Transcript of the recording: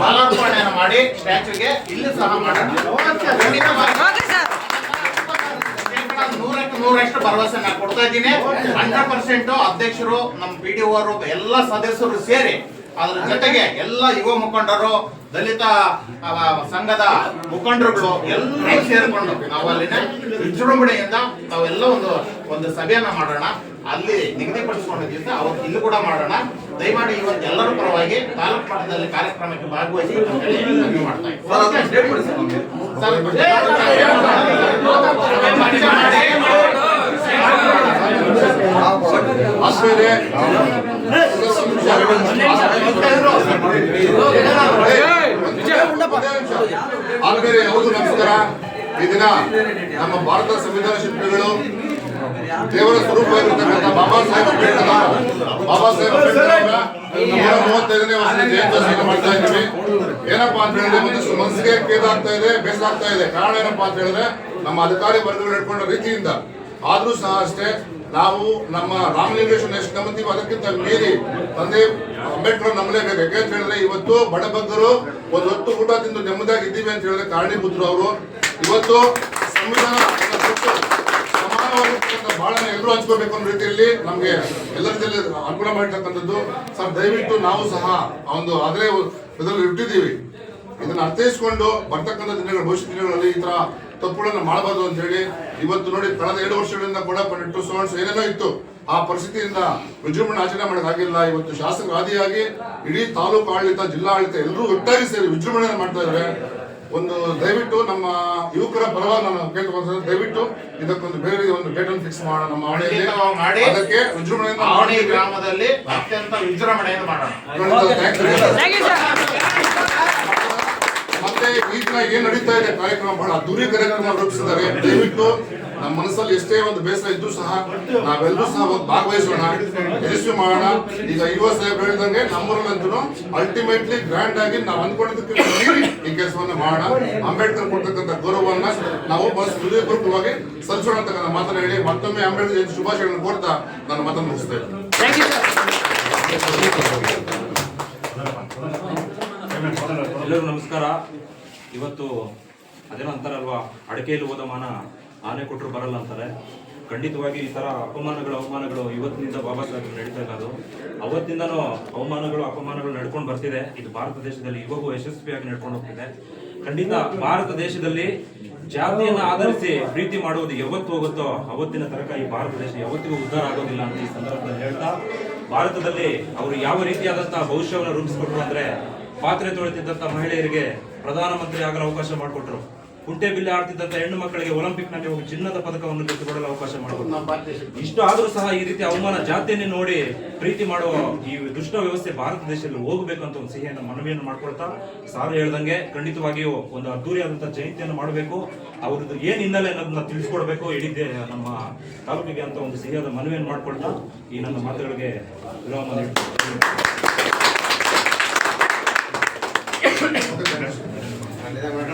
ಮಾಲಾರ್ಪಣೆಯನ್ನು ಮಾಡಿ ಸ್ಟ್ಯಾಚ್ಯೂಗೆ ಇಲ್ಲಿ ಸಹ ಮಾಡೋಣ ಖಂಡಿತವಾಗಿ ಶೇಕಡ ನೂರಷ್ಟು ಭರವಸೆ ನಾನು ಕೊಡ್ತಾ ಇದ್ದೀನಿ. ಹಂಡ್ರೆಡ್ ಪರ್ಸೆಂಟ್ ಅಧ್ಯಕ್ಷರು ನಮ್ಮ ಪಿ ಡಿ ಅವರು ಎಲ್ಲ ಸದಸ್ಯರು ಸೇರಿ ಅದ್ರ ಜೊತೆಗೆ ಎಲ್ಲ ಯುವ ಮುಖಂಡರು ದಲಿತ ಸಂಘದ ಮುಖಂಡರುಗಳು ಎಲ್ಲರೂ ಸೇರ್ಕೊಂಡು ನಾವು ಅಲ್ಲಿನ ವಿಜೃಂಭಣೆಯಿಂದ ನಾವೆಲ್ಲ ಒಂದು ಒಂದು ಸಭೆಯನ್ನ ಮಾಡೋಣ. ಅಲ್ಲಿ ನಿಗದಿಪಡಿಸಿಕೊಂಡಿದ್ದ ಅವತ್ತು ಇಲ್ಲಿ ಕೂಡ ಮಾಡೋಣ. ದಯಮಾಡಿ ಇವತ್ತು ಎಲ್ಲರ ಪರವಾಗಿ ತಾಲೂಕು ಮಟ್ಟದಲ್ಲಿ ಕಾರ್ಯಕ್ರಮಕ್ಕೆ ಭಾಗವಹಿಸಿ ಮಾಡ್ತಾ ಇದ್ದೀನಿ. ಆದ್ಮೇಲೆ ಹೌದು, ನಮಸ್ಕಾರ. ಈ ದಿನ ನಮ್ಮ ಭಾರತ ಸಂವಿಧಾನ ಶಿಲ್ಪಿಗಳು ದೇವರ ಸ್ವರೂಪವಾಗಿರ್ತಕ್ಕಂಥ ಬಾಬಾ ಸಾಹೇಬ್ ಅಂಬೇಡ್ಕರ್ ಬಾಬಾ ಸಾಹೇಬ್ ಅಂಬೇಡ್ಕರ್ ಅವರ ನೂರ ಮೂವತ್ತೈದನೇ ವರ್ಷದ ಜಯಂತ್ಯೋತ್ಸವ ಮಾಡ್ತಾ ಇದ್ದೀವಿ. ಏನಪ್ಪಾ ಅಂತ ಹೇಳಿದ್ರೆ ಒಂದಿಷ್ಟು ಮನಸ್ಸಿಗೆ ಕೇದಾಗ್ತಾ ಇದೆ ಬೇಸಾಗ್ತಾ ಇದೆ. ಕಾರಣ ಏನಪ್ಪಾ ಅಂತ ಹೇಳಿದ್ರೆ ನಮ್ಮ ಅಧಿಕಾರಿ ವರ್ಗಗಳು ಇಟ್ಕೊಂಡ ರೀತಿಯಿಂದ ಆದ್ರೂ ಸಹ ಅಷ್ಟೇ ನಾವು ನಮ್ಮ ರಾಮಲಿಂಗೇಶ್ವರ ಎಷ್ಟು ನಂಬುತ್ತೀವಿ ಅದಕ್ಕಿಂತ ಮೀರಿ ತಂದೆ ಅಂಬೇಡ್ಕರ್ ನಂಬಲೇಬೇಕು ಅಂತ ಹೇಳಿದ್ರೆ ಇವತ್ತು ಬಡಬಗ್ಗರು ಒಂದು ಹೊತ್ತು ಊಟ ತಿಂದು ನೆಮ್ಮದಿಯಾಗಿ ಇದ್ದೀವಿ ಅಂತ ಹೇಳಿದ್ರೆ ಕಾರಣೀಭೂತರು ಅವರು. ಇವತ್ತು ಸಂವಿಧಾನ ಬಾಳನ್ನ ಎಲ್ಲರೂ ಹಂಚ್ಕೋಬೇಕು ಅನ್ನೋ ರೀತಿಯಲ್ಲಿ ನಮ್ಗೆ ಎಲ್ಲರ ಜೊತೆ ಅನುಕೂಲ ಮಾಡಿರ್ತಕ್ಕಂಥದ್ದು. ಸರ್, ದಯವಿಟ್ಟು ನಾವು ಸಹ ಒಂದು ಆದ್ರೆ ಇಟ್ಟಿದ್ದೀವಿ. ಇದನ್ನ ಅರ್ಥೈಸ್ಕೊಂಡು ಬರ್ತಕ್ಕಂಥ ದಿನಗಳ, ಭವಿಷ್ಯ ದಿನಗಳಲ್ಲಿ ಈ ತರ ತಪ್ಪುಗಳನ್ನ ಮಾಡಬಾರ್ದು ಅಂತ ಹೇಳಿ ಇವತ್ತು ನೋಡಿ ಕಳೆದ ಎರಡು ವರ್ಷಗಳಿಂದ ಕೂಡ ಪಂಡಿತ್ ಸೋನ್ಸ್ ಏನೇನೋ ಇತ್ತು. ಆ ಪರಿಸ್ಥಿತಿಯಿಂದ ವಿಜೃಂಭಣೆ ಆಚರಣೆ ಮಾಡೋಕ್ಕಾಗಿಲ್ಲ ಇವತ್ತು ಶಾಸಕ ಆದಿಯಾಗಿ ಇಡೀ ತಾಲೂಕು ಆಡಳಿತ ಜಿಲ್ಲಾ ಆಡಳಿತ ಎಲ್ಲರೂ ಒಟ್ಟಾಗಿ ಸೇರಿ ವಿಜೃಂಭಣೆ ಮಾಡ್ತಾ ಇದ್ದಾರೆ. ಒಂದು ದಯವಿಟ್ಟು ನಮ್ಮ ಯುವಕರ ಪರವಾಗಿ ನಾನು ಕೇಳ್ಕೊಂಡು ದಯವಿಟ್ಟು ಇದಕ್ಕೊಂದು ಬೇರೆ ಒಂದು ಡೇಟ್ ಅನ್ನು ಫಿಕ್ಸ್ ಮಾಡೋಣ ನಮ್ಮ ಆವಣೆಯಲ್ಲಿ ಮಾಡಿ. ಅದಕ್ಕೆ ವಿಜೃಂಭಣೆಯಿಂದ ಗ್ರಾಮದಲ್ಲಿ ಅತ್ಯಂತ ವಿಜೃಂಭಣೆಯನ್ನು ಮಾಡೋಣ Thank you. ಮತ್ತೆ ಈ ದಿನ ಏನ್ ನಡೀತಾ ಇದೆ? ಕಾರ್ಯಕ್ರಮ ಬಹಳ ಅದ್ದೂರಿ ಕಾರ್ಯಕ್ರಮ ರೂಪಿಸಿದ್ದಾರೆ. ದಯವಿಟ್ಟು ನಮ್ಮ ಮನಸ್ಸಲ್ಲಿ ಎಷ್ಟೇ ಒಂದು ಬೇಸರ ಇದ್ರೂ ಸಹ ನಾವೆಲ್ಲರೂ ಸಹ ಒಂದು ಭಾಗವಹಿಸೋಣ. ಯಶಸ್ವಿ ಮಾಡೋಣ. ಈಗ ಯುವ ಸಾಹೇಬ್ ಹೇಳಿದಂಗೆ ನಮ್ಮೂರಲ್ಲಂತೂ ಅಲ್ಟಿಮೇಟ್ಲಿ ಗ್ರ್ಯಾಂಡ್ ಆಗಿ ನಾವು ಅಂದ್ಕೊಂಡಿದ್ದಕ್ಕೆ ಈ ಕೆಲಸವನ್ನು ಮಾಡೋಣ. ಅಂಬೇಡ್ಕರ್ ಕೊಡ್ತಕ್ಕಂಥ ಗೌರವವನ್ನ ನಾವು ಬಸ್ ಹೃದಯಪೂರ್ವಕವಾಗಿ ಸಲ್ಲಿಸೋಣ ಅಂತ ನನ್ನ ಮಾತನ್ನ ಹೇಳಿ ಮತ್ತೊಮ್ಮೆ ಅಂಬೇಡ್ಕರ್ ಜಯಂತಿ ಶುಭಾಶಯಗಳನ್ನು ಕೋರ್ತಾ ನನ್ನ ಮಾತನ್ನು ಮುಗಿಸ್ತಾ ಇದ್ದೀನಿ. ಎಲ್ಲರಿಗೂ ನಮಸ್ಕಾರ. ಇವತ್ತು ಅದೇನೋ ಅಂತಾರಲ್ವಾ, ಅಡಕೆಯಲ್ಲಿ ಹೋದ ಮಾನ ಆನೆ ಕೊಟ್ಟರು ಬರಲ್ಲ ಅಂತಾರೆ. ಖಂಡಿತವಾಗಿ ಈ ಥರ ಅಪಮಾನಗಳು, ಅವಮಾನಗಳು ಇವತ್ತಿನಿಂದ ಬಾಬಾ ಸಾಹೇಬ್ ನಡೀತಾ ಇರೋದು. ಅವತ್ತಿಂದನೂ ಅವಮಾನಗಳು, ಅಪಮಾನಗಳು ನಡ್ಕೊಂಡು ಬರ್ತಿದೆ. ಇದು ಭಾರತ ದೇಶದಲ್ಲಿ ಇವಾಗೂ ಯಶಸ್ವಿಯಾಗಿ ನಡ್ಕೊಂಡು ಹೋಗ್ತಿದೆ. ಖಂಡಿತ ಭಾರತ ದೇಶದಲ್ಲಿ ಜಾತಿಯನ್ನು ಆಧರಿಸಿ ಪ್ರೀತಿ ಮಾಡುವುದು ಯಾವತ್ತು ಹೋಗುತ್ತೋ ಅವತ್ತಿನ ತನಕ ಈ ಭಾರತ ದೇಶ ಯಾವತ್ತಿಗೂ ಉದ್ಧಾರ ಆಗೋದಿಲ್ಲ ಅಂತ ಈ ಸಂದರ್ಭದಲ್ಲಿ ಹೇಳ್ತಾ, ಭಾರತದಲ್ಲಿ ಅವರು ಯಾವ ರೀತಿಯಾದಂತಹ ಭವಿಷ್ಯವನ್ನು ರೂಪಿಸಿಕೊಟ್ರು ಅಂದ್ರೆ ಪಾತ್ರೆ ತೊಳೆತಿದ್ದಂಥ ಮಹಿಳೆಯರಿಗೆ ಪ್ರಧಾನಮಂತ್ರಿ ಆಗಲು ಅವಕಾಶ ಮಾಡಿಕೊಟ್ರು. ಕುಂಟೆ ಬಿಲ್ಲೆ ಆಡ್ತಿದ್ದಂಥ ಹೆಣ್ಣು ಮಕ್ಕಳಿಗೆ ಒಲಿಂಪಿಕ್ನಲ್ಲಿ ಹೋಗಿ ಚಿನ್ನದ ಪದಕವನ್ನು ಗೆದ್ದುಕೊಡಲು ಅವಕಾಶ ಮಾಡಿಕೊಟ್ರು. ಇಷ್ಟು ಆದರೂ ಸಹ ಈ ರೀತಿ ಅವಮಾನ ಜಾತಿಯನ್ನು ನೋಡಿ ಪ್ರೀತಿ ಮಾಡುವ ಈ ದುಷ್ಟ ವ್ಯವಸ್ಥೆ ಭಾರತ ದೇಶದಲ್ಲಿ ಹೋಗಬೇಕು ಅಂತ ಒಂದು ಸಿಹಿಯನ್ನು ಮನವಿಯನ್ನು ಮಾಡ್ಕೊಳ್ತಾ ಸಾರು ಹೇಳ್ದಂಗೆ ಖಂಡಿತವಾಗಿಯೂ ಒಂದು ಅದ್ದೂರಿಯಾದಂತಹ ಜಯಂತಿಯನ್ನು ಮಾಡಬೇಕು. ಅವ್ರದ್ದು ಏನು ಹಿನ್ನೆಲೆ ಅನ್ನೋದನ್ನ ತಿಳಿಸ್ಕೊಡ್ಬೇಕು. ಇಡೀ ನಮ್ಮ ತಾಲೂಕಿಗೆ ಅಂತ ಒಂದು ಸಿಹಿಯಾದ ಮನವಿಯನ್ನು ಮಾಡ್ಕೊಳ್ತಾ ಈ ನನ್ನ ಮಾತುಗಳಿಗೆ ವಿರಾಮ Okay, I'm.